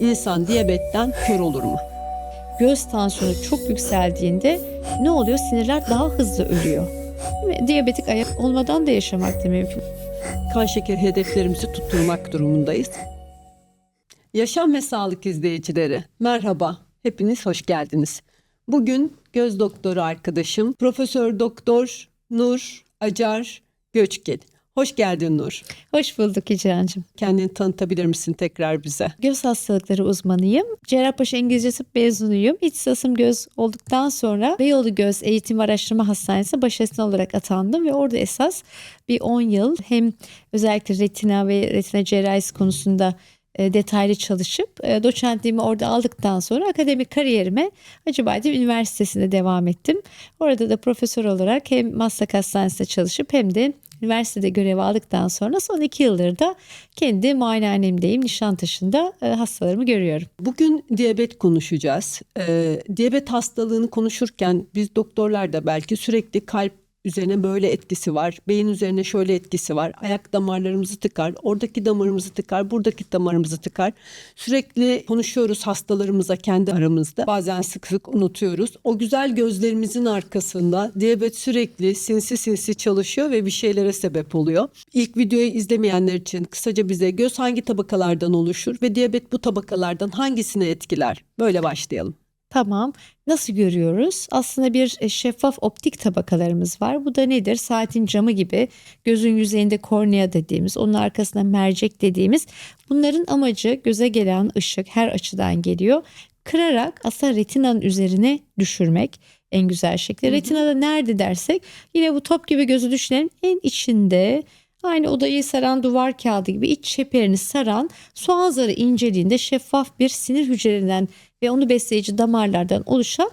İnsan diyabetten kör olur mu? Göz tansiyonu çok yükseldiğinde ne oluyor? Sinirler daha hızlı ölüyor. Ve diyabetik ayak olmadan da yaşamak da mümkün. Kan şeker hedeflerimizi tutturmak durumundayız. Yaşam ve sağlık izleyicileri merhaba. Hepiniz hoş geldiniz. Bugün göz doktoru arkadaşım Profesör Doktor Nur Acar Göçkin. Hoş geldin Nur. Hoş bulduk İcrancığım. Kendini tanıtabilir misin tekrar bize? Göz hastalıkları uzmanıyım. Cerrahpaşa İngilizce Tıp mezunuyum. İhtisasım göz olduktan sonra Beyoğlu Göz Eğitim Araştırma Hastanesi baş asistan olarak atandım ve orada esas bir 10 yıl hem özellikle retina ve retina cerrahisi konusunda e, detaylı çalışıp e, doçentliğimi orada aldıktan sonra akademik kariyerime Hacıbadem Üniversitesi'nde devam ettim. Orada da profesör olarak hem Maslak Hastanesi'nde çalışıp hem de üniversitede görev aldıktan sonra son iki yıldır da kendi muayenehanemdeyim. Nişantaşı'nda e, hastalarımı görüyorum. Bugün diyabet konuşacağız. Ee, diyabet hastalığını konuşurken biz doktorlar da belki sürekli kalp üzerine böyle etkisi var. Beyin üzerine şöyle etkisi var. Ayak damarlarımızı tıkar. Oradaki damarımızı tıkar. Buradaki damarımızı tıkar. Sürekli konuşuyoruz hastalarımıza kendi aramızda. Bazen sık sık unutuyoruz. O güzel gözlerimizin arkasında diyabet sürekli sinsi sinsi çalışıyor ve bir şeylere sebep oluyor. İlk videoyu izlemeyenler için kısaca bize göz hangi tabakalardan oluşur ve diyabet bu tabakalardan hangisini etkiler? Böyle başlayalım. Tamam. Nasıl görüyoruz? Aslında bir e, şeffaf optik tabakalarımız var. Bu da nedir? Saatin camı gibi gözün yüzeyinde kornea dediğimiz, onun arkasında mercek dediğimiz. Bunların amacı göze gelen ışık her açıdan geliyor. Kırarak aslında retinanın üzerine düşürmek en güzel şekilde. Retinada nerede dersek yine bu top gibi gözü düşünelim. En içinde Aynı odayı saran duvar kağıdı gibi iç çeperini saran soğan zarı inceliğinde şeffaf bir sinir hücrelerinden ve onu besleyici damarlardan oluşan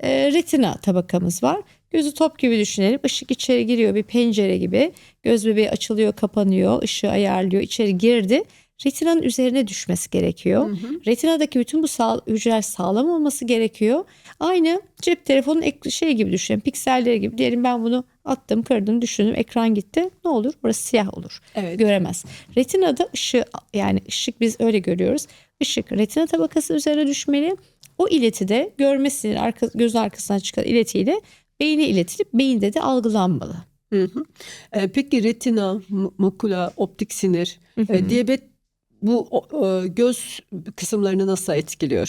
e, retina tabakamız var. Gözü top gibi düşünelim. Işık içeri giriyor bir pencere gibi. Göz bebeği açılıyor, kapanıyor, ışığı ayarlıyor, içeri girdi. Retinanın üzerine düşmesi gerekiyor. Hı hı. Retinadaki bütün bu sağ, hücreler sağlam olması gerekiyor. Aynı cep telefonun ek, şey gibi düşünelim. Pikselleri gibi. Diyelim ben bunu attım, kırdım, düşündüm, ekran gitti. Ne olur? Burası siyah olur. Evet. Göremez. Retinada ışığı yani ışık biz öyle görüyoruz. Işık retina tabakası üzerine düşmeli. O ileti de görme sinir arka, göz arkasından çıkan iletiyle beyine iletilip beyinde de algılanmalı. Hı hı. E, peki retina, makula, optik sinir, hı hı. E, diyabet bu e, göz kısımlarını nasıl etkiliyor?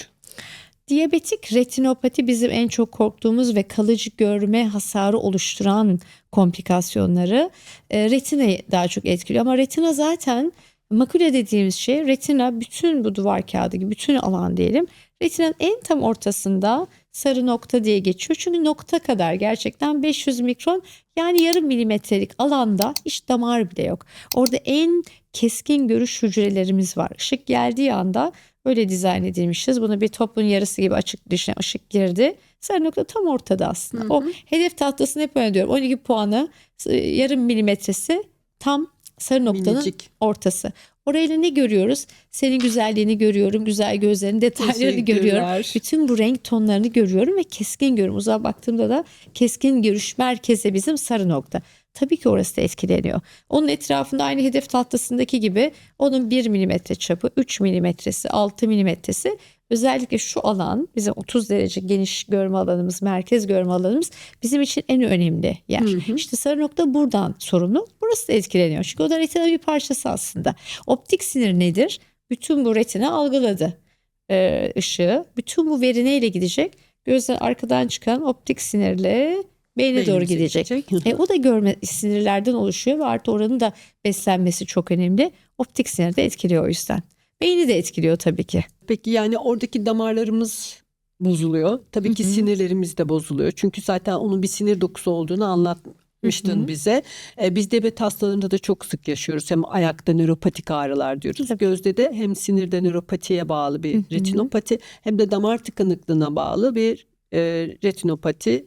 Diyabetik retinopati bizim en çok korktuğumuz ve kalıcı görme hasarı oluşturan komplikasyonları e, retinayı daha çok etkiliyor. Ama retina zaten makule dediğimiz şey retina bütün bu duvar kağıdı gibi bütün alan diyelim. Retinanın en tam ortasında sarı nokta diye geçiyor. Çünkü nokta kadar gerçekten 500 mikron yani yarım milimetrelik alanda hiç damar bile yok. Orada en keskin görüş hücrelerimiz var. Işık geldiği anda öyle dizayn edilmişiz. Bunu bir topun yarısı gibi açık düşünün. Işık girdi. Sarı nokta tam ortada aslında. Hı hı. O hedef tahtasını hep öyle diyorum. 12 puanı yarım milimetresi tam sarı noktanın Minicik. ortası. Orayla ne görüyoruz? Senin güzelliğini görüyorum, güzel gözlerin detaylarını görüyorum. Bütün bu renk tonlarını görüyorum ve keskin görüyorum. Uzağa baktığımda da keskin görüş merkezi bizim sarı nokta. Tabii ki orası da etkileniyor. Onun etrafında aynı hedef tahtasındaki gibi onun 1 milimetre çapı, 3 milimetresi, 6 milimetresi özellikle şu alan bizim 30 derece geniş görme alanımız, merkez görme alanımız bizim için en önemli yer. Hı hı. İşte sarı nokta buradan sorumlu. Burası da etkileniyor. Çünkü o da retina bir parçası aslında. Optik sinir nedir? Bütün bu retina algıladı e, ışığı. Bütün bu veri neyle gidecek? Gözden arkadan çıkan optik sinirle beyne doğru gidecek. gidecek. E, o da görme sinirlerden oluşuyor ve artı oranın da beslenmesi çok önemli. Optik sinir de etkiliyor o yüzden. Beyni de etkiliyor tabii ki. Peki yani oradaki damarlarımız bozuluyor. Tabii ki Hı-hı. sinirlerimiz de bozuluyor. Çünkü zaten onun bir sinir dokusu olduğunu anlatmıştın Hı-hı. bize. Ee, biz diyabet hastalarında da çok sık yaşıyoruz. Hem ayakta nöropatik ağrılar diyoruz. Tabii. Gözde de hem sinirde nöropatiye bağlı bir Hı-hı. retinopati hem de damar tıkanıklığına bağlı bir e, retinopati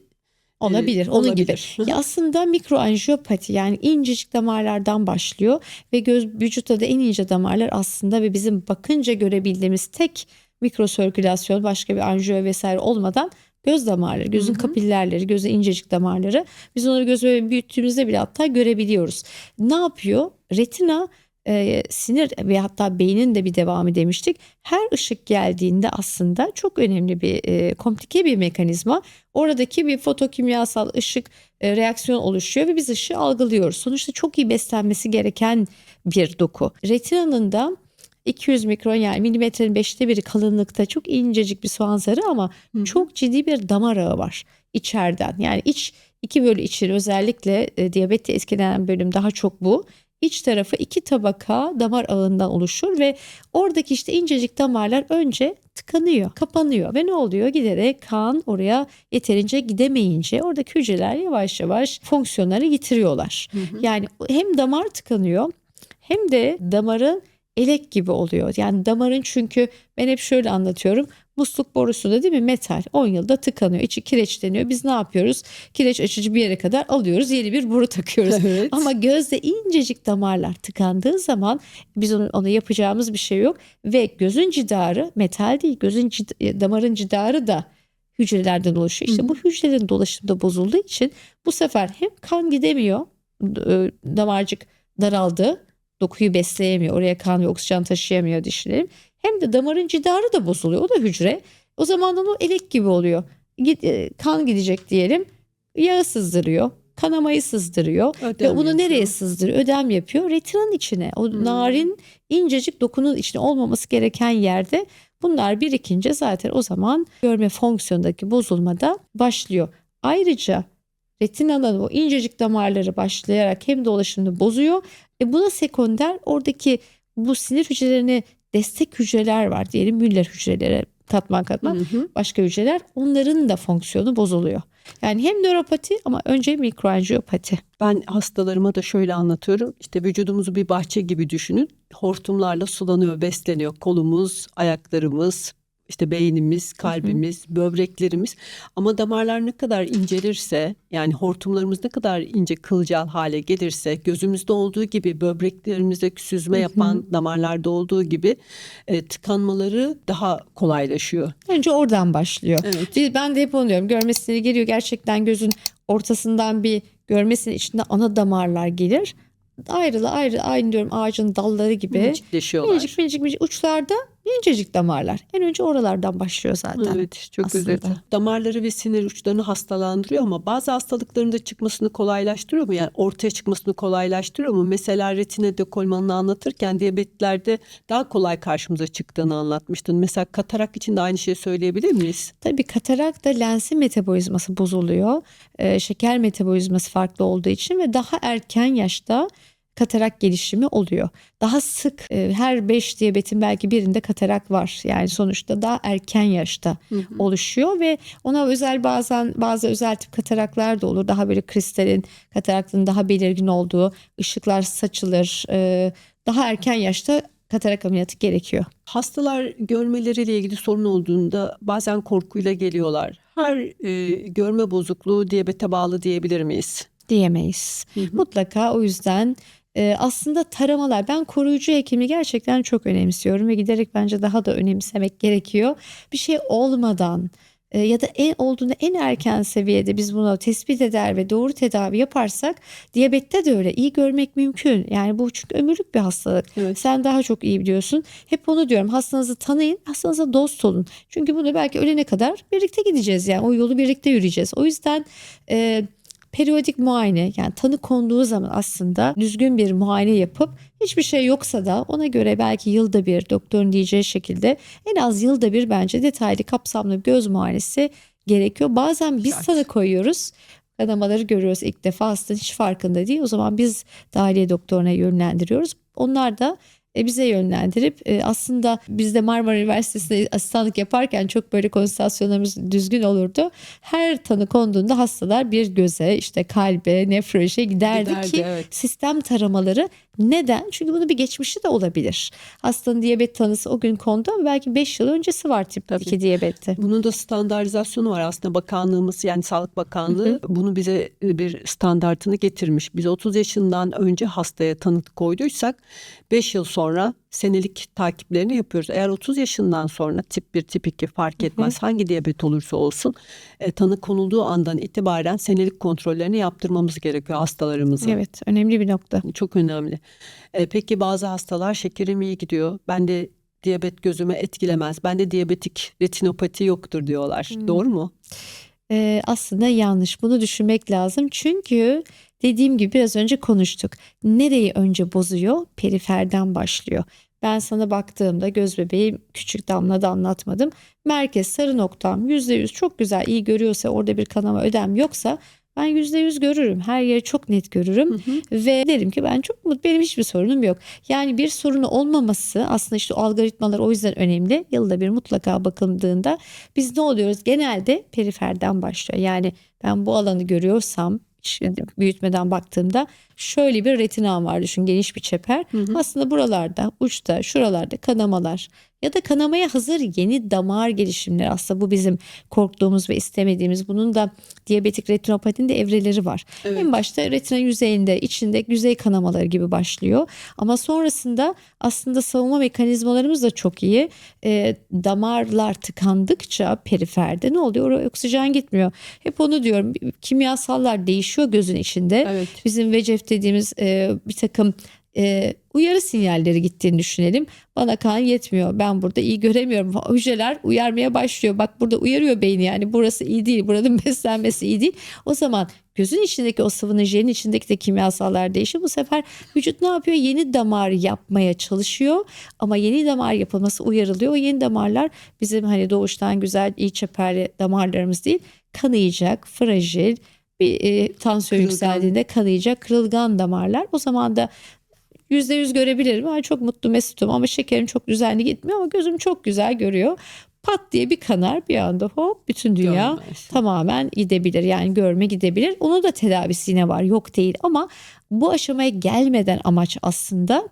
Olabilir. Onun olabilir. gibi. ya aslında mikroanjiyopati yani incecik damarlardan başlıyor ve göz vücutta da en ince damarlar aslında ve bizim bakınca görebildiğimiz tek mikrosirkülasyon başka bir anjiyo vesaire olmadan göz damarları, gözün kapillerleri, gözün incecik damarları. Biz onları göz büyüttüğümüzde bile hatta görebiliyoruz. Ne yapıyor? Retina e, sinir ve hatta beynin de bir devamı demiştik. Her ışık geldiğinde aslında çok önemli bir e, komplike bir mekanizma. Oradaki bir fotokimyasal ışık e, reaksiyon oluşuyor ve biz ışığı algılıyoruz. Sonuçta çok iyi beslenmesi gereken bir doku. Retinanın da 200 mikron yani milimetrenin beşte biri kalınlıkta çok incecik bir soğan zarı ama Hı çok ciddi bir damar ağı var içeriden. Yani iç iki bölü için özellikle e, diyabette etkilenen bölüm daha çok bu. İç tarafı iki tabaka damar ağından oluşur ve oradaki işte incecik damarlar önce tıkanıyor, kapanıyor ve ne oluyor? Giderek kan oraya yeterince gidemeyince oradaki hücreler yavaş yavaş fonksiyonları yitiriyorlar. Hı hı. Yani hem damar tıkanıyor hem de damarın elek gibi oluyor. Yani damarın çünkü ben hep şöyle anlatıyorum. Musluk borusunda değil mi metal 10 yılda tıkanıyor. içi kireçleniyor. Biz ne yapıyoruz? Kireç açıcı bir yere kadar alıyoruz. Yeni bir boru takıyoruz. Evet. Ama gözde incecik damarlar tıkandığı zaman biz onu, ona yapacağımız bir şey yok. Ve gözün cidarı metal değil gözün cid- damarın cidarı da hücrelerden oluşuyor. İşte Hı bu hücrelerin dolaşımı da bozulduğu için bu sefer hem kan gidemiyor e, damarcık daraldı dokuyu besleyemiyor oraya kan ve oksijen taşıyamıyor dişlerim hem de damarın cidarı da bozuluyor o da hücre o zaman da o elek gibi oluyor Git, e, kan gidecek diyelim yağı sızdırıyor kanamayı sızdırıyor Ödem ve bunu yapıyor. nereye sızdırıyor? Ödem yapıyor. Retinanın içine. O Hmm. narin incecik dokunun içine olmaması gereken yerde bunlar birikince zaten o zaman görme fonksiyonundaki bozulma da başlıyor. Ayrıca retinanın o incecik damarları başlayarak hem dolaşımını bozuyor. E buna sekonder oradaki bu sinir hücrelerine destek hücreler var diyelim Müller hücreleri katman katman Hı hı. başka hücreler onların da fonksiyonu bozuluyor. Yani hem nöropati ama önce mikroanjiyopati. Ben hastalarıma da şöyle anlatıyorum. İşte vücudumuzu bir bahçe gibi düşünün. Hortumlarla sulanıyor, besleniyor. Kolumuz, ayaklarımız, işte beynimiz, kalbimiz, böbreklerimiz. Ama damarlar ne kadar incelirse, yani hortumlarımız ne kadar ince kılcal hale gelirse, gözümüzde olduğu gibi böbreklerimizde süzme yapan damarlarda olduğu gibi e, tıkanmaları daha kolaylaşıyor. Önce oradan başlıyor. Evet. Ben de hep onu diyorum. Görme siniri geliyor. Gerçekten gözün ortasından bir görme siniri içinde ana damarlar gelir. Ayrılı ayrı aynı diyorum ağacın dalları gibi. Minicikleşiyorlar. Minicik minicik minicik uçlarda incecik damarlar. En önce oralardan başlıyor zaten. Evet çok aslında. güzel. Damarları ve sinir uçlarını hastalandırıyor ama bazı hastalıkların da çıkmasını kolaylaştırıyor mu? Yani ortaya çıkmasını kolaylaştırıyor mu? Mesela retine dekolmanını anlatırken diyabetlerde daha kolay karşımıza çıktığını anlatmıştın. Mesela katarak için de aynı şeyi söyleyebilir miyiz? Tabii katarak da lensin metabolizması bozuluyor. Ee, şeker metabolizması farklı olduğu için ve daha erken yaşta katarak gelişimi oluyor. Daha sık e, her 5 diyabetin belki birinde katarak var. Yani sonuçta daha erken yaşta oluşuyor ve ona özel bazen bazı özel tip kataraklar da olur. Daha böyle kristalin kataraktın daha belirgin olduğu ışıklar saçılır. Ee, daha erken yaşta katarak ameliyatı gerekiyor. Hastalar görmeleriyle ilgili sorun olduğunda bazen korkuyla geliyorlar. Her e, görme bozukluğu diyabete bağlı diyebilir miyiz? diyemeyiz. Hı hı. Mutlaka o yüzden e, aslında taramalar ben koruyucu hekimi gerçekten çok önemsiyorum ve giderek bence daha da önemsemek gerekiyor. Bir şey olmadan e, ya da en olduğunda en erken seviyede biz bunu tespit eder ve doğru tedavi yaparsak diyabette de öyle iyi görmek mümkün. Yani bu çünkü ömürlük bir hastalık. Evet. Sen daha çok iyi biliyorsun. Hep onu diyorum. Hastanızı tanıyın, hastanıza dost olun. Çünkü bunu belki ölene kadar birlikte gideceğiz yani. O yolu birlikte yürüyeceğiz. O yüzden e, periyodik muayene yani tanı konduğu zaman aslında düzgün bir muayene yapıp hiçbir şey yoksa da ona göre belki yılda bir doktorun diyeceği şekilde en az yılda bir bence detaylı kapsamlı göz muayenesi gerekiyor. Bazen biz tanı koyuyoruz. Kanamaları görüyoruz ilk defa hasta hiç farkında değil. O zaman biz dahiliye doktoruna yönlendiriyoruz. Onlar da e, bize yönlendirip e, aslında biz de Marmara Üniversitesi'nde asistanlık yaparken çok böyle konsültasyonlarımız düzgün olurdu. Her tanı konduğunda hastalar bir göze işte kalbe nefrolojiye giderdi, Giderdi, ki evet. sistem taramaları neden? Çünkü bunun bir geçmişi de olabilir. Hastanın diyabet tanısı o gün kondu ama belki 5 yıl öncesi var tip Tabii. 2 diyabette. Bunun da standartizasyonu var aslında bakanlığımız yani Sağlık Bakanlığı bunu bize bir standartını getirmiş. Biz 30 yaşından önce hastaya tanı koyduysak 5 yıl sonra senelik takiplerini yapıyoruz. Eğer 30 yaşından sonra tip 1 tip 2 fark etmez hangi diyabet olursa olsun e, tanı konulduğu andan itibaren senelik kontrollerini yaptırmamız gerekiyor hastalarımızın. Evet önemli bir nokta. Çok önemli. E, peki bazı hastalar şekerim iyi gidiyor. Ben de diyabet gözüme etkilemez. Bende diyabetik retinopati yoktur diyorlar. Hmm. Doğru mu? Ee, aslında yanlış. Bunu düşünmek lazım. Çünkü dediğim gibi biraz önce konuştuk. Nereyi önce bozuyor? Periferden başlıyor. Ben sana baktığımda göz bebeğim küçük damla da anlatmadım. Merkez sarı noktam %100 çok güzel iyi görüyorsa orada bir kanama ödem yoksa ben %100 görürüm. Her yeri çok net görürüm. Hı hı. Ve derim ki ben çok mutlu benim hiçbir sorunum yok. Yani bir sorunu olmaması aslında işte algoritmalar o yüzden önemli. Yılda bir mutlaka bakıldığında biz ne oluyoruz? Genelde periferden başlıyor. Yani ben bu alanı görüyorsam büyütmeden baktığımda şöyle bir retinam var düşün geniş bir çeper. Hı hı. Aslında buralarda uçta şuralarda kanamalar ya da kanamaya hazır yeni damar gelişimleri aslında bu bizim korktuğumuz ve istemediğimiz bunun da diyabetik retinopatinin de evreleri var. Evet. En başta retina yüzeyinde, içinde yüzey kanamaları gibi başlıyor. Ama sonrasında aslında savunma mekanizmalarımız da çok iyi. Ee, damarlar tıkandıkça periferde ne oluyor? Oraya oksijen gitmiyor. Hep onu diyorum. Kimyasallar değişiyor gözün içinde. Evet. Bizim VEGF dediğimiz e, bir takım e, uyarı sinyalleri gittiğini düşünelim. Bana kan yetmiyor. Ben burada iyi göremiyorum. Hücreler uyarmaya başlıyor. Bak burada uyarıyor beyni yani burası iyi değil. Buranın beslenmesi iyi değil. O zaman gözün içindeki o sıvının jenin içindeki de kimyasallar değişiyor. Bu sefer vücut ne yapıyor? Yeni damar yapmaya çalışıyor. Ama yeni damar yapılması uyarılıyor. O yeni damarlar bizim hani doğuştan güzel iyi çeperli damarlarımız değil. Kanayacak, fragil, bir e, tansiyon Kırılgan. yükseldiğinde kanayacak kırılgan damarlar. O zaman da yüzde yüz görebilirim. Ay çok mutlu mesutum ama şekerim çok düzenli gitmiyor ama gözüm çok güzel görüyor. Pat diye bir kanar bir anda hop bütün dünya Görmez. tamamen gidebilir. Yani görme gidebilir. Onun da tedavisi yine var yok değil ama bu aşamaya gelmeden amaç aslında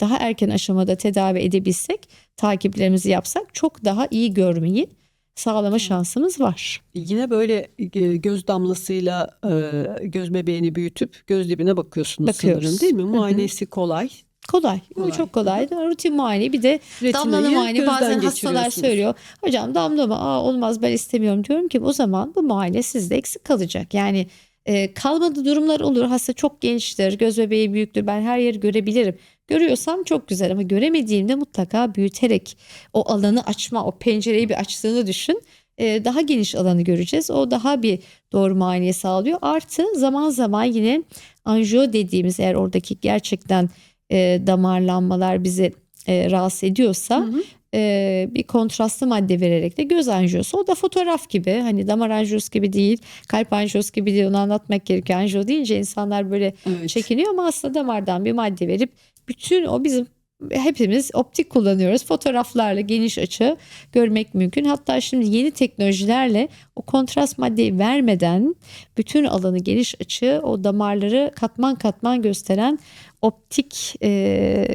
daha erken aşamada tedavi edebilsek takiplerimizi yapsak çok daha iyi görmeyi sağlama şansımız var. Yine böyle e, göz damlasıyla e, göz bebeğini büyütüp göz dibine bakıyorsunuz Bakıyoruz. sanırım değil mi? Muayenesi kolay. Kolay. Kolay. çok kolay. Rutin muayene bir de Retinayı damlama muayene bazen hastalar söylüyor. Hocam damlama aa, olmaz ben istemiyorum diyorum ki o zaman bu muayene sizde eksik kalacak. Yani e, kalmadı durumlar olur. Hasta çok gençtir, göz bebeği büyüktür. Ben her yeri görebilirim. Görüyorsam çok güzel ama göremediğimde mutlaka büyüterek o alanı açma, o pencereyi bir açtığını düşün. E, daha geniş alanı göreceğiz. O daha bir doğru muayeneye sağlıyor. Artı zaman zaman yine anjiyo dediğimiz eğer oradaki gerçekten e, damarlanmalar bizi e, rahatsız ediyorsa Hı hı. E, bir kontrastlı madde vererek de göz anjiyosu. O da fotoğraf gibi hani damar anjiyosu gibi değil, kalp anjiyosu gibi değil onu anlatmak gerekiyor. Anjiyo deyince insanlar böyle Evet. çekiniyor ama aslında damardan bir madde verip bütün o bizim hepimiz optik kullanıyoruz. Fotoğraflarla geniş açı görmek mümkün. Hatta şimdi yeni teknolojilerle o kontrast maddeyi vermeden bütün alanı geniş açı o damarları katman katman gösteren optik e,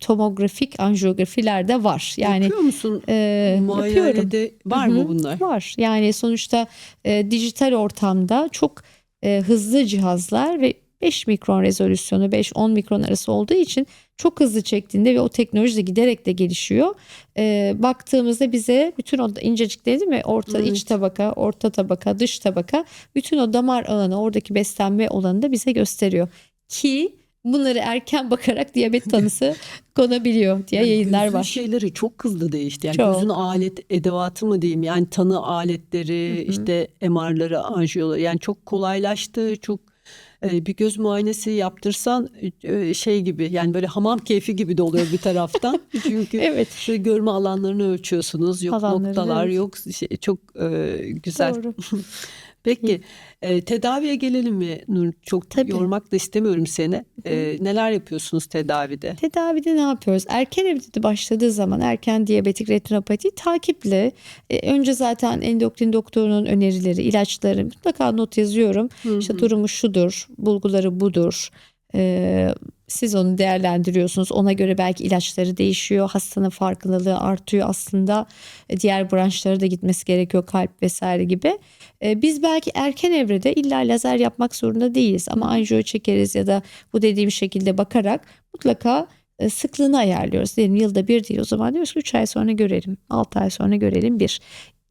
tomografik anjiyografiler de var. Yani Yapıyor musun? e, yapıyorum. Muayenede var Hı hı. mı bunlar? Var. Yani sonuçta e, dijital ortamda çok e, hızlı cihazlar ve 5 mikron rezolüsyonu 5-10 mikron arası olduğu için çok hızlı çektiğinde ve o teknoloji de giderek de gelişiyor. E, baktığımızda bize bütün o incecikleri değil mi? Orta Evet. iç tabaka, orta tabaka, dış tabaka bütün o damar alanı oradaki beslenme olanı da bize gösteriyor. Ki bunları erken bakarak diyabet tanısı konabiliyor diye Yani yayınlar var. şeyleri çok hızlı değişti. Yani Çok. gözün alet edevatı mı diyeyim? Yani tanı aletleri, Hı hı. işte MR'ları, anjiyoları yani çok kolaylaştı. Çok e, bir göz muayenesi yaptırsan e, şey gibi yani böyle hamam keyfi gibi de oluyor bir taraftan. Çünkü Evet. şu görme alanlarını ölçüyorsunuz. Yok Alanları, noktalar, evet. yok şey, çok e, güzel. Doğru. Peki e, tedaviye gelelim mi Nur? Çok Tabii. yormak da istemiyorum seni. E, neler yapıyorsunuz tedavide? Tedavide ne yapıyoruz? Erken evrede başladığı zaman erken diyabetik retinopati takiple e, önce zaten endokrin doktorunun önerileri, ilaçları mutlaka not yazıyorum. Hı İşte hı. durumu şudur, bulguları budur. Ee, siz onu değerlendiriyorsunuz. Ona göre belki ilaçları değişiyor. Hastanın farkındalığı artıyor aslında. E, Diğer branşlara da gitmesi gerekiyor kalp vesaire gibi. E, Biz belki erken evrede illa lazer yapmak zorunda değiliz. Ama anjiyo çekeriz ya da bu dediğim şekilde bakarak mutlaka e, sıklığını ayarlıyoruz. Diyelim yılda bir değil o zaman diyoruz ki 3 ay sonra görelim, 6 ay sonra görelim bir.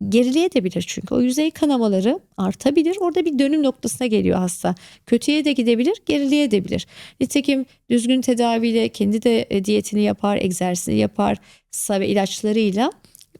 Gerileyebilir çünkü o yüzey kanamaları artabilir. Orada bir dönüm noktasına geliyor hasta. Kötüye de gidebilir, gerileyebilir. Nitekim düzgün tedaviyle kendi de e, diyetini yapar, egzersizini yapar, ve ilaçlarıyla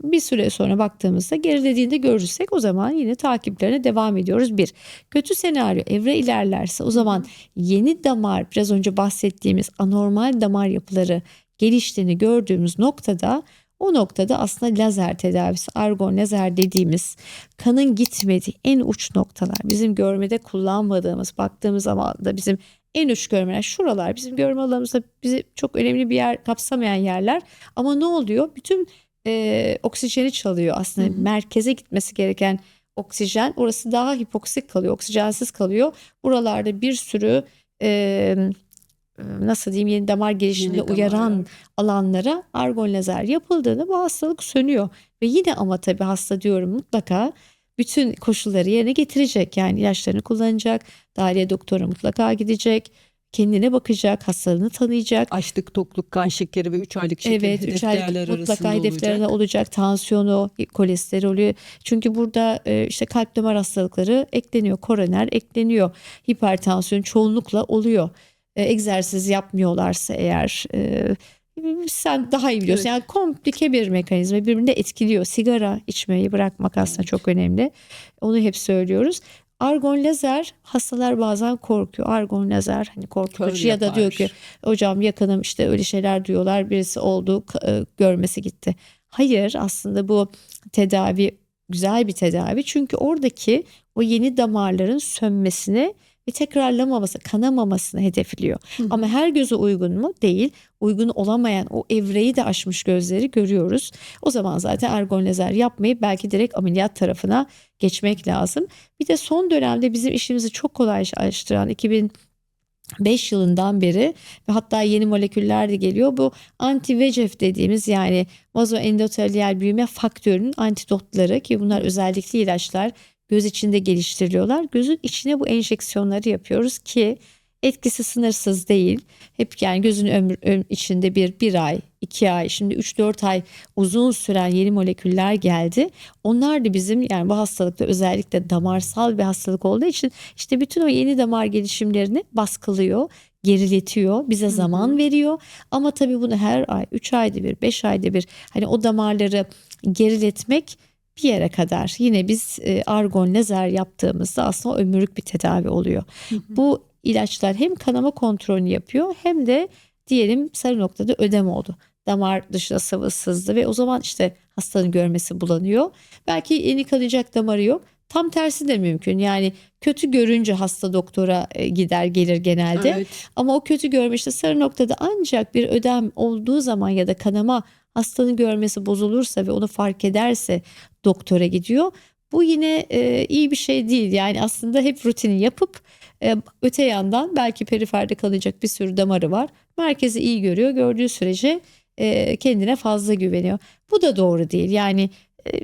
bir süre sonra baktığımızda gerilediğinde görürsek o zaman yine takiplerine devam ediyoruz. Bir, kötü senaryo evre ilerlerse o zaman yeni damar biraz önce bahsettiğimiz anormal damar yapıları geliştiğini gördüğümüz noktada o noktada aslında lazer tedavisi, argon lazer dediğimiz kanın gitmediği en uç noktalar. Bizim görmede kullanmadığımız baktığımız zaman da bizim en uç görmeler. Şuralar bizim görme alanımızda bizi çok önemli bir yer kapsamayan yerler. Ama ne oluyor? Bütün e, oksijeni çalıyor aslında. Hı. merkeze gitmesi gereken oksijen orası daha hipoksik kalıyor oksijensiz kalıyor. Buralarda bir sürü e, nasıl diyeyim yeni damar gelişimine Yeni damar, uyaran evet. alanlara argon lazer yapıldığında bu hastalık sönüyor ve yine ama tabii hasta diyorum mutlaka bütün koşulları yerine getirecek yani ilaçlarını kullanacak dahiliye doktora mutlaka gidecek kendine bakacak hastalığını tanıyacak Açlık, tokluk, kan şekeri ve 3 aylık şeker Evet, hedef üç aylık mutlaka arasında hedeflerinde olacak. olacak. Tansiyonu, kolesterolü. Çünkü burada e, işte kalp damar hastalıkları ekleniyor. Koroner ekleniyor. Hipertansiyon çoğunlukla oluyor. E, egzersiz yapmıyorlarsa eğer e, sen daha iyi biliyorsun. Evet. Yani komplike bir mekanizma birbirine etkiliyor. Sigara içmeyi bırakmak aslında çok önemli. Onu hep söylüyoruz. Argon lazer hastalar bazen korkuyor. Argon lazer hani korkutucu ya da diyor ki hocam yakınım işte öyle şeyler diyorlar birisi oldu e, görmesi gitti. Hayır aslında bu tedavi güzel bir tedavi çünkü oradaki o yeni damarların sönmesini ve tekrarlamaması, kanamamasını hedefliyor. Hı. Ama her göze uygun mu? Değil. Uygun olamayan o evreyi de aşmış gözleri görüyoruz. O zaman zaten argon lazer yapmayıp belki direkt ameliyat tarafına geçmek lazım. Bir de son dönemde bizim işimizi çok kolaylaştıran 2005 yılından beri ve hatta yeni moleküller de geliyor. Bu anti-VEGF dediğimiz yani vazoendotelial büyüme faktörünün antidotları ki bunlar özellikle ilaçlar göz içinde geliştiriliyorlar. Gözün içine bu enjeksiyonları yapıyoruz ki etkisi sınırsız değil. Hep yani gözün ömrü öm- içinde bir, bir ay, iki ay, şimdi 3-4 ay uzun süren yeni moleküller geldi. Onlar da bizim yani bu hastalıkta özellikle damarsal bir hastalık olduğu için işte bütün o yeni damar gelişimlerini baskılıyor, geriletiyor, bize zaman veriyor. Ama tabii bunu her ay, 3 ayda bir, 5 ayda bir hani o damarları geriletmek bir yere kadar. Yine biz e, argon lazer yaptığımızda aslında ömürlük bir tedavi oluyor. Bu ilaçlar hem kanama kontrolünü yapıyor hem de diyelim sarı noktada ödem oldu. Damar dışına sıvı sızdı ve o zaman işte hastanın görmesi bulanıyor. Belki yeni kanayacak damarı yok. Tam tersi de mümkün. Yani kötü görünce hasta doktora e, gider gelir genelde. Evet. Ama o kötü görme işte sarı noktada ancak bir ödem olduğu zaman ya da kanama hastanın görmesi bozulursa ve onu fark ederse doktora gidiyor. Bu yine e, iyi bir şey değil. Yani aslında hep rutini yapıp e, öte yandan belki periferde kalacak bir sürü damarı var. Merkezi iyi görüyor. Gördüğü sürece e, kendine fazla güveniyor. Bu da doğru değil. Yani e,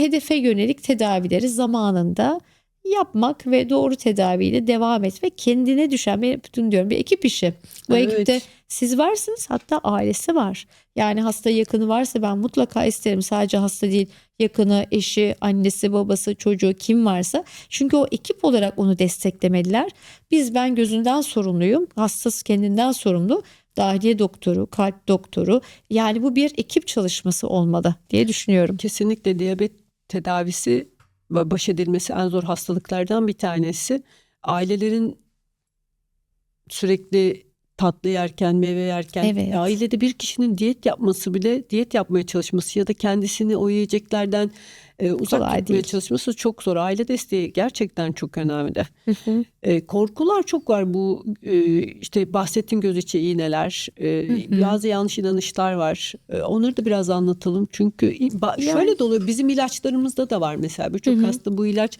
hedefe yönelik tedavileri zamanında yapmak ve doğru tedaviyle devam etmek kendine düşen bir bütün diyorum bir ekip işi. Bu Evet. ekipte siz varsınız hatta ailesi var. Yani hasta yakını varsa ben mutlaka isterim sadece hasta değil yakını, eşi, annesi, babası, çocuğu kim varsa. Çünkü o ekip olarak onu desteklemeliler. Biz ben gözünden sorumluyum, hastası kendinden sorumlu. Dahiliye doktoru, kalp doktoru yani bu bir ekip çalışması olmalı diye düşünüyorum. Kesinlikle diyabet tedavisi baş edilmesi en zor hastalıklardan bir tanesi. Ailelerin sürekli tatlı yerken, meyve yerken, Evet. ailede bir kişinin diyet yapması bile, diyet yapmaya çalışması ya da kendisini o yiyeceklerden e, uzak Kolay tutmaya değil. çalışması çok zor. Aile desteği gerçekten çok önemli. Hı hı. E, korkular çok var bu e, işte bahsettiğin göz içi iğneler, e, hı. bazı yanlış inanışlar var. E, onları da biraz anlatalım çünkü ba- Yani- şöyle de oluyor bizim ilaçlarımızda da var mesela birçok hasta bu ilaç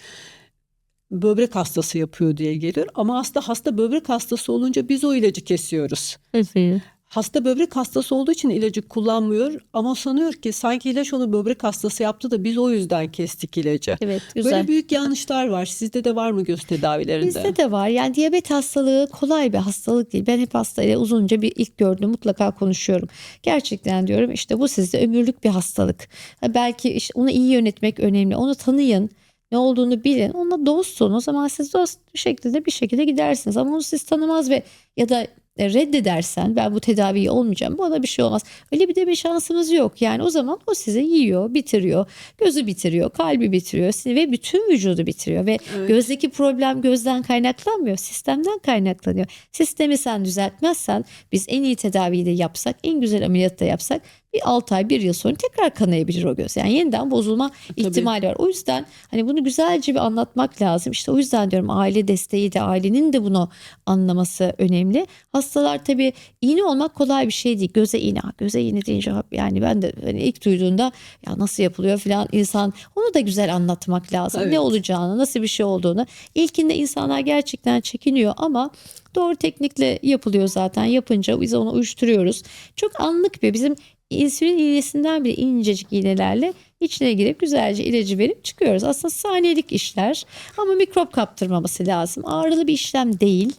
böbrek hastası yapıyor diye gelir ama aslında hasta böbrek hastası olunca biz o ilacı kesiyoruz. Hı. Hasta böbrek hastası olduğu için ilacı kullanmıyor ama sanıyor ki sanki ilaç onu böbrek hastası yaptı da biz o yüzden kestik ilacı. Evet güzel. Böyle büyük yanlışlar var. Sizde de var mı göz tedavilerinde? Bizde de var. Yani diyabet hastalığı kolay bir hastalık değil. Ben hep hastayla uzunca bir ilk gördüğüm mutlaka konuşuyorum. Gerçekten diyorum işte bu sizde ömürlük bir hastalık. Ha belki işte onu iyi yönetmek önemli. Onu tanıyın. Ne olduğunu bilin. Onunla dostsun. O zaman siz dost bir şekilde bir şekilde gidersiniz. Ama onu siz tanımaz ve ya da e, reddedersen ben bu tedaviyi olmayacağım bana bir şey olmaz. Öyle bir deme şansımız yok. Yani o zaman o sizi yiyor, bitiriyor. Gözü bitiriyor, kalbi bitiriyor ve bütün vücudu bitiriyor. Ve Evet. gözdeki problem gözden kaynaklanmıyor. Sistemden kaynaklanıyor. Sistemi sen düzeltmezsen biz en iyi tedaviyi de yapsak, en güzel ameliyatı da yapsak bir 6 ay, bir yıl sonra tekrar kanayabilir o göz. Yani yeniden bozulma ihtimali var. O yüzden hani bunu güzelce bir anlatmak lazım. İşte o yüzden diyorum aile desteği de ailenin de bunu anlaması önemli. Hastalar tabii iğne olmak kolay bir şey değil. Göze iğne, göze iğne deyince yani ben de hani ilk duyduğunda ya nasıl yapılıyor falan insan onu da güzel anlatmak lazım. Evet. Ne olacağını, nasıl bir şey olduğunu. İlkinde insanlar gerçekten çekiniyor ama doğru teknikle yapılıyor zaten. Yapınca biz onu uyuşturuyoruz. Çok anlık bir bizim insülin iğnesinden bile incecik iğnelerle içine girip güzelce ilacı verip çıkıyoruz. Aslında saniyelik işler ama mikrop kaptırmaması lazım. Ağrılı bir işlem değil.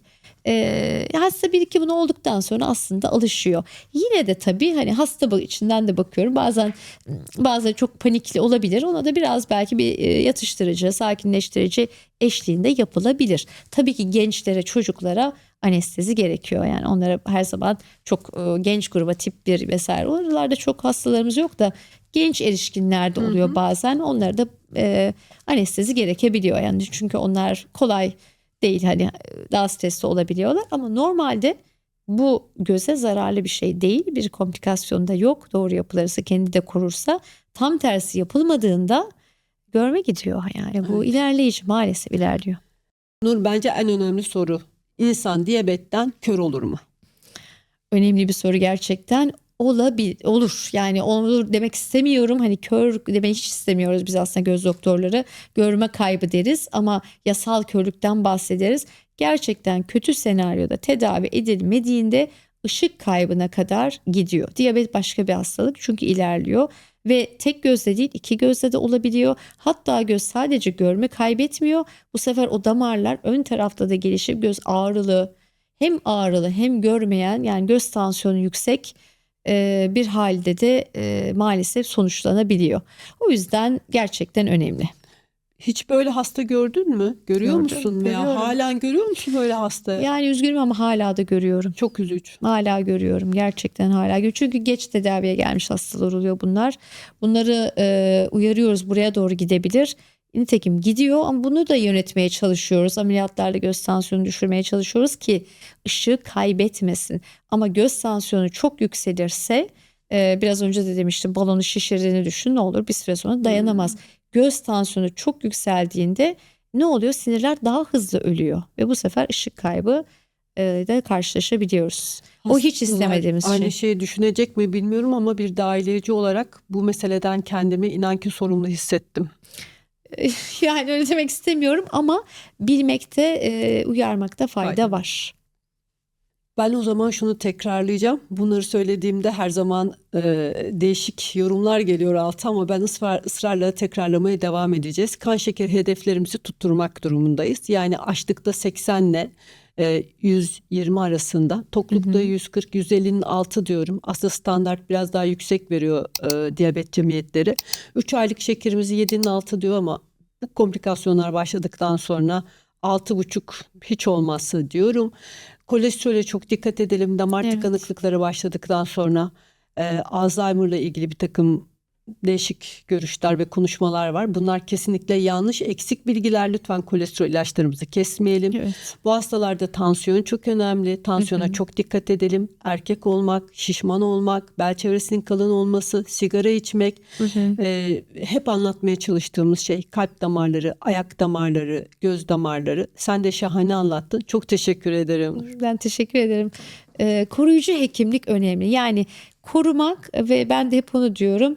Ee, hasta bir iki bunu olduktan sonra aslında alışıyor. Yine de tabii hani hasta içinden de bakıyorum. Bazen bazen çok panikli olabilir. Ona da biraz belki bir e, yatıştırıcı, sakinleştirici eşliğinde yapılabilir. Tabii ki gençlere, çocuklara anestezi gerekiyor. Yani onlara her zaman çok e, genç gruba tip 1 vesaire. Oralarda çok hastalarımız yok da genç erişkinlerde oluyor bazen. Onlara da e, anestezi gerekebiliyor. Yani çünkü onlar kolay değil hani e, daha stresli olabiliyorlar ama normalde bu göze zararlı bir şey değil. Bir komplikasyon da yok. Doğru yapılırsa kendi de korursa. Tam tersi yapılmadığında görme gidiyor yani. Bu Evet. ilerleyici maalesef ilerliyor. Nur bence en önemli soru. İnsan diyabetten kör olur mu? Önemli bir soru gerçekten. Olabilir, olur. Yani olur demek istemiyorum. Hani kör demek hiç istemiyoruz biz aslında göz doktorları. Görme kaybı deriz ama yasal körlükten bahsederiz. Gerçekten kötü senaryoda tedavi edilmediğinde ışık kaybına kadar gidiyor. Diyabet başka bir hastalık çünkü ilerliyor ve tek gözle değil iki gözle de olabiliyor. Hatta göz sadece görme kaybetmiyor. Bu sefer o damarlar ön tarafta da gelişip göz ağrılı, hem ağrılı hem görmeyen yani göz tansiyonu yüksek e, bir halde de e, maalesef sonuçlanabiliyor. O yüzden gerçekten önemli. Hiç böyle hasta gördün mü? Görüyor Gördüm, musun veya görüyorum. halen görüyor musun böyle hasta? Yani üzgünüm ama hala da görüyorum. Çok üzücü. Hala görüyorum gerçekten hala görüyorum. Çünkü geç tedaviye gelmiş hastalar oluyor bunlar. Bunları e, uyarıyoruz buraya doğru gidebilir. Nitekim gidiyor ama bunu da yönetmeye çalışıyoruz. Ameliyatlarla göz tansiyonunu düşürmeye çalışıyoruz ki ışığı kaybetmesin. Ama göz tansiyonu çok yükselirse e, biraz önce de demiştim balonu şişirdiğini düşün ne olur bir süre sonra dayanamaz. Göz tansiyonu çok yükseldiğinde ne oluyor? Sinirler daha hızlı ölüyor ve bu sefer ışık kaybı e, de karşılaşabiliyoruz. O hiç Hastalar istemediğimiz Aynı şey. şeyi düşünecek mi bilmiyorum ama bir dahiliyeci olarak bu meseleden kendimi inan ki sorumlu hissettim. Yani öyle demek istemiyorum ama bilmekte, e, uyarmakta fayda Fayda. var. Ben o zaman şunu tekrarlayacağım. Bunları söylediğimde her zaman e, değişik yorumlar geliyor alta ama ben ısrar, ısrarla tekrarlamaya devam edeceğiz. Kan şekeri hedeflerimizi tutturmak durumundayız. Yani açlıkta 80 ile e, 120 arasında, toklukta 140-150'nin altı diyorum. Aslında standart biraz daha yüksek veriyor e, diyabet cemiyetleri. 3 aylık şekerimizi 7'nin altı diyor ama komplikasyonlar başladıktan sonra 6,5 hiç olmazsa diyorum. Kolesterole çok dikkat edelim. Damar Evet. tıkanıklıkları başladıktan sonra e, Alzheimer'la ilgili bir takım değişik görüşler ve konuşmalar var. Bunlar kesinlikle yanlış. Eksik bilgiler lütfen kolesterol ilaçlarımızı kesmeyelim. Evet. Bu hastalarda tansiyon çok önemli. Tansiyona çok dikkat edelim. Erkek olmak, şişman olmak, bel çevresinin kalın olması, sigara içmek, e, hep anlatmaya çalıştığımız şey kalp damarları, ayak damarları, göz damarları. Sen de şahane anlattın. Çok teşekkür ederim. Ben teşekkür ederim. Ee, koruyucu hekimlik önemli. Yani korumak ve ben de hep onu diyorum.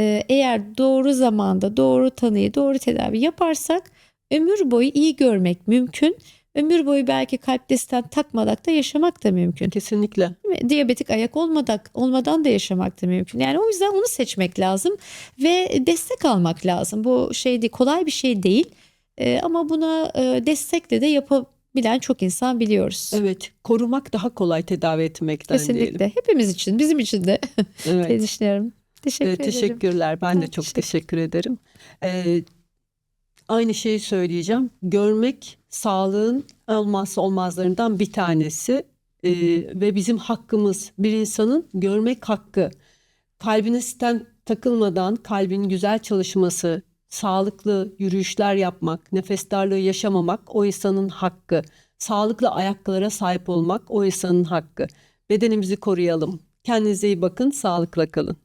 Ee, eğer doğru zamanda doğru tanıyı, doğru tedavi yaparsak ömür boyu iyi görmek mümkün ömür boyu belki kalpte stent takmadan da yaşamak da mümkün. Kesinlikle. Diyabetik ayak olmadan, olmadan da yaşamak da mümkün. Yani o yüzden onu seçmek lazım ve destek almak lazım. Bu şey değil, kolay bir şey değil. Ee, ama buna e, destekle de yapabilen çok insan biliyoruz. Evet. Korumak daha kolay tedavi etmekten Kesinlikle. diyelim. Hepimiz için, bizim için de Evet. düşünüyorum. Teşekkür Ee, ederim. teşekkürler. Ben de çok teşekkür- teşekkür ederim. Ee, aynı şeyi söyleyeceğim. Görmek sağlığın olmazsa olmazlarından bir tanesi Ee, ve bizim hakkımız. Bir insanın görmek hakkı. Kalbine stent takılmadan kalbin güzel çalışması, sağlıklı yürüyüşler yapmak, nefes darlığı yaşamamak o insanın hakkı. Sağlıklı ayaklara sahip olmak o insanın hakkı. Bedenimizi koruyalım. Kendinize iyi bakın, sağlıkla kalın.